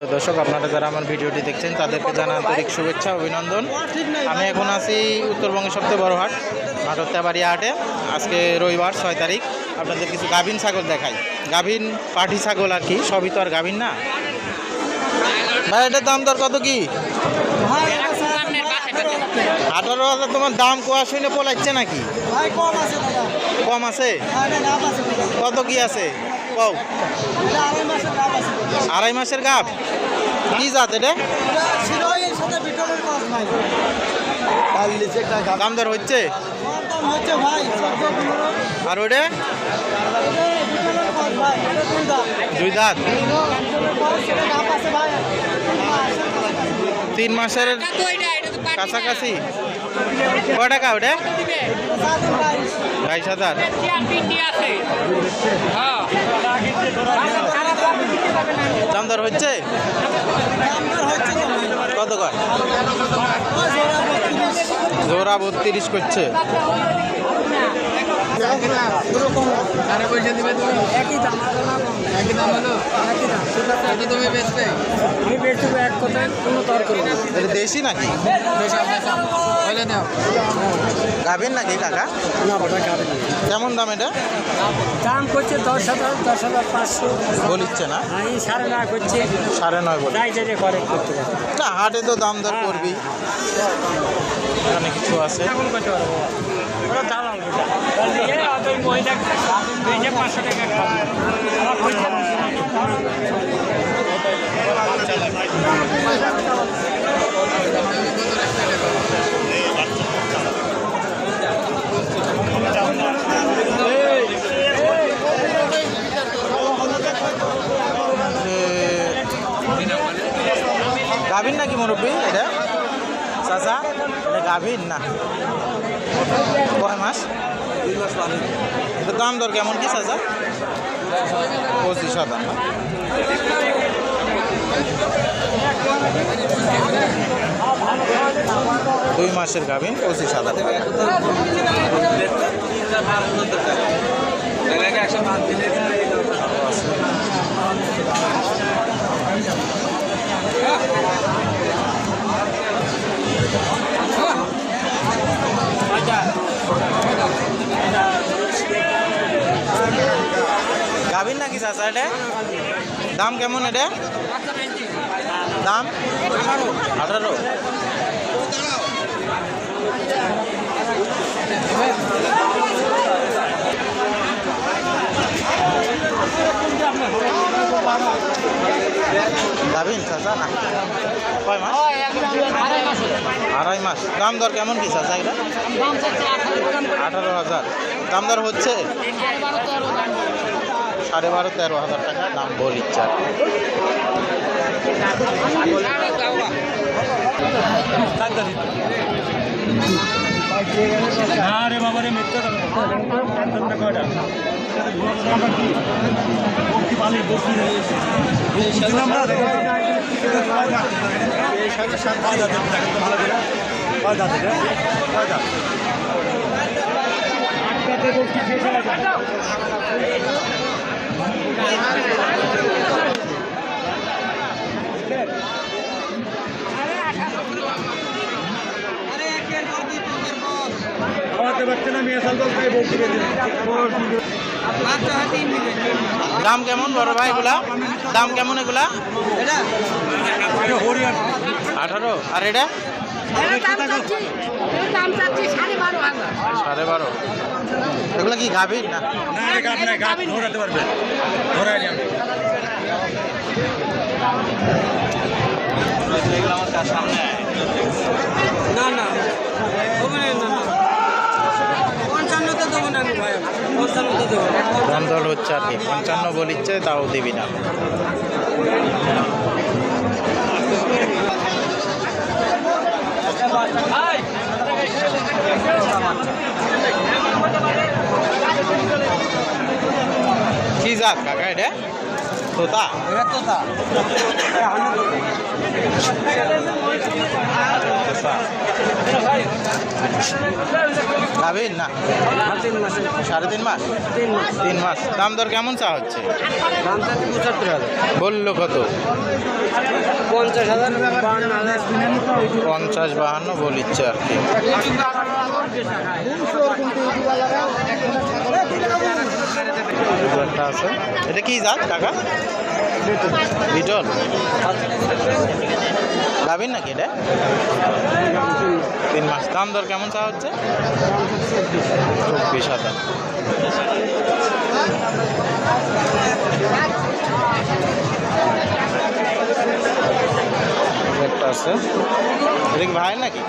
দর্শক আপনারা যারা আমার ভিডিওটি দেখছেন তাদেরকে জানা আন্তরিক শুভেচ্ছা অভিনন্দন। আমি এখন আছি উত্তরবঙ্গের সবচেয়ে বড় হাট নাটক তেবাড়িয়া হাটে। আজকে রবিবার ছয় তারিখ। আপনাদের কিছু গাভিন ছাগল দেখাই। গাভিন পাঠি ছাগল আর কি সবই তো আর গাভিন না? ভাই এটার দাম দর কত কি? আঠারো হাজার তোমার দাম কোয়া শুনে পলাচ্ছে নাকি? কম আছে কম আছে? হ্যাঁ আছে। কত কি আছে? কও আড়াই মাসের গাপ? কি জাত এটা? দাম দর হচ্ছে? আর ওটা? দুই দাঁত। তিন মাসের কাছাকাছি? কয় টাকা ওটা? বাইশ হাজার? দামদার হচ্ছে? কত কয়? ওই জোড়া বত্রিশ এক কোনো দেশি নাকি গাবেন নাকি কাকা? কেমন দাম এটা? দাম করছে দশ হাজার দশ হাজার পাঁচশো বলিচ্ছে না? সাড়ে না করছে সাড়ে নয় বলে। করে হাটে তো দাম দর করবি এখানে কিছু আছে। মহিলা এই যে পাঁচশো টাকা গাভিন নাকি মুরব্বী এটা? চাচা? এটা গাভিন না? কয় মাস? দাম দর কেমন কি চাচা পঁচিশ হাজার? দুই মাসের গাভিন পঁচিশ হাজার টাকা। নাকি চাচা এটা? দাম কেমন এটা? দাম? আঠারো। গাভিন চাচা না? কয় মাস? আড়াই মাস। দাম দর কেমন কি চাচা এটা? আঠারো হাজার। দাম দর হচ্ছে? সাড়ে বারো তেরো হাজার টাকা দাম বল ইচ্ছা। না রে বাবা রে মিথ্যা কয়টা দাম কেমন বড় ভাই এগুলা? দাম কেমন এগুলা? আঠারো। আর এটা? সাড়ে বারো এগুলা কি গাভীর না? ধরাতে পারবে। ধরাই যাবে। না না। হবে না না। পঞ্চান্নতে দেবো না আমি ভাই। পঞ্চান্নতে দেবো। দাম দর হচ্ছে আর কি। পঞ্চান্ন বলিচ্ছে তাও দিবি না। কি জাত কাকা এটা? তোতা। এটা তো তা গাভীর না। তিন মাসে। সাড়ে তিন মাস? তিন মাস। তিন মাস। দাম দর কেমন চা হচ্ছে? দাম চাচ্ছি পঁচাত্তর হাজার। বলল কত? পঞ্চাশ হাজার হাজার। পঞ্চাশ বাহান্ন বলিচ্ছে আর কি। আছে। এটা কি জাত কাকা? বিটল। গাবিন নাকি এটা? দাম দর কেমন চা হচ্ছে? চব্বিশ হাজার। আছে। ভাই নাকি?